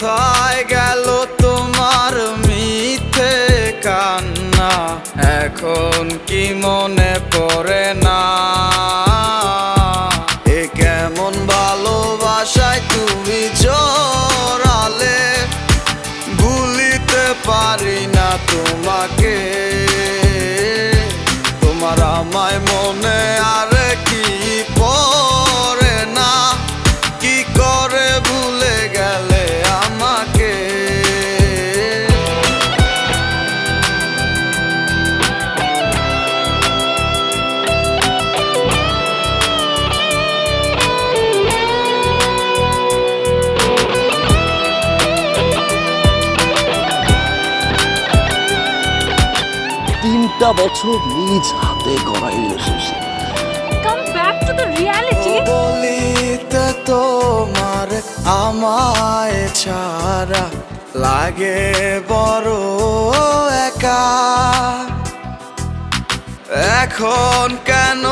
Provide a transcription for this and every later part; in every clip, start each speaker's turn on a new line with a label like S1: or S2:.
S1: কোথায় গেল তোমার মিথ্যে কান্না? এখন কি মনে পড়ে না? এ কেমন ভালোবাসায় তুমি জড়ালে ভুলিতে পারি না তোমাকে। তোমার আমায় মনে আর
S2: তিনটা বছর নিজ হাতে গড়া relationship
S3: Come back to the reality.
S1: বলিতে তোমার আমায় ছাড়া লাগে বড় একা। এখন কেন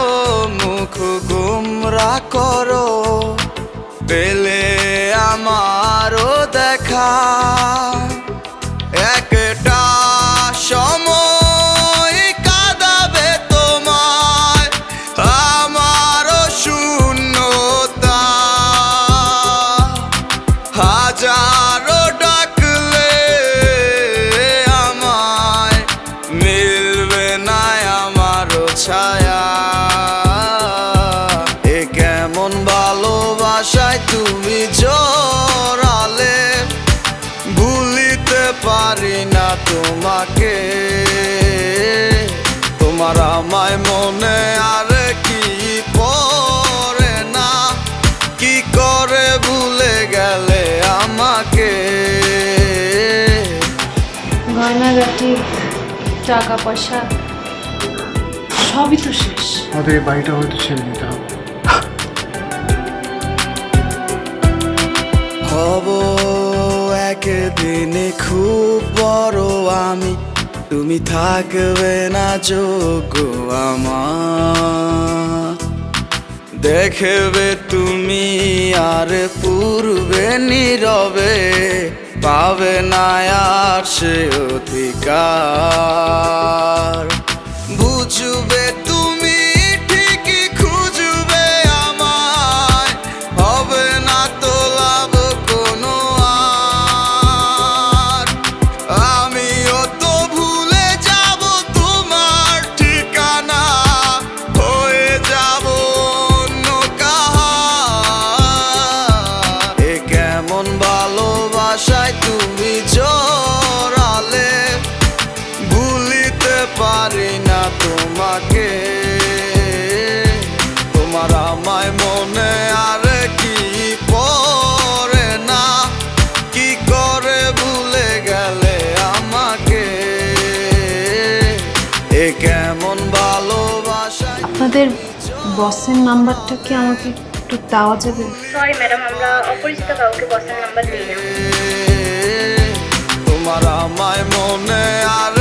S1: মুখ গুমরা করো? পেলে আমারও তোমাকে। তোমার আমায় মনে আর কি পড়ে না? কি করে ভুলে গেলে আমাকে?
S3: গয়নাগাটি টাকা পয়সা সবই তো শেষ।
S4: আমাদের এই বাড়িটা হয়তো ছেড়ে দিতে হবে।
S1: হব একদিন খুব বড় আমি, তুমি থাকবে না যোগ্য আমার। দেখবে তুমি আর পূর্বে নীরবে, পাবে না আর সে অধিকার। আমায় মনে আর কি পড়ে না? কি করে ভুলে গেলে আমাকে? এ কেমন ভালোবাসা?
S3: আপনাদের বসের নাম্বারটা কি আমাকে একটু দেওয়া যাবে?
S5: সরি ম্যাডাম আমরা অপরিচিত কাউকে বসের নাম্বার দিই না।
S1: তোমার আমায় মনে আর